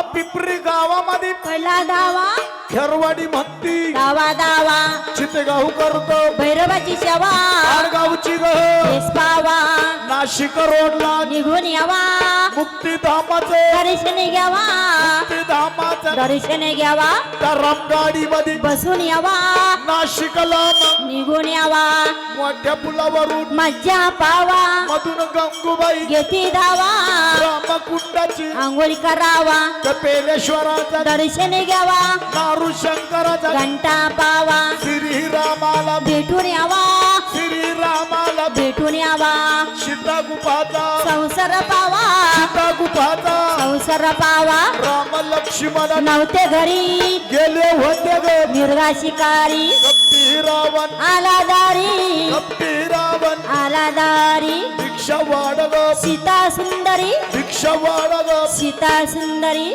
पिपरी गावामध्ये पहिला दावा. खेरवाडी भक्ती दावा दावा. चितगाव करतो. भैरवाची सेवा. आडगावची ग केस पावा नाशिक रोडला. निघून यावा. मुक्तीधामाचं. दर्शन घ्यावा. दर्शन घ्यावा. त्या रामगाडी मध्ये बसून यावा. नाशिकला निघून यावा. मोठ्या पुलावरून मज्जा पावा. मधून गंगूबाई घेती दावा रामकुंडाची आंघोळी करावा. कपेलेश्वराचा दर्शन घ्यावा. नारू शंकराचा घंटा पावा. श्रीरामाला भेटून यावा. श्रीरामाला भेटून यावा. सीता गुफाचा संसार पावा. सीता गुफाचा संसार पावा राम लक्ष्मण नव्हते घरी गेले होते ग मिरगा शिकारी कपटी रावण आला दारी कपटी रावण आला दारी भिक्षा वाढ ग सीता सुंदरी भिक्षा वाढ ग सीता सुंदरी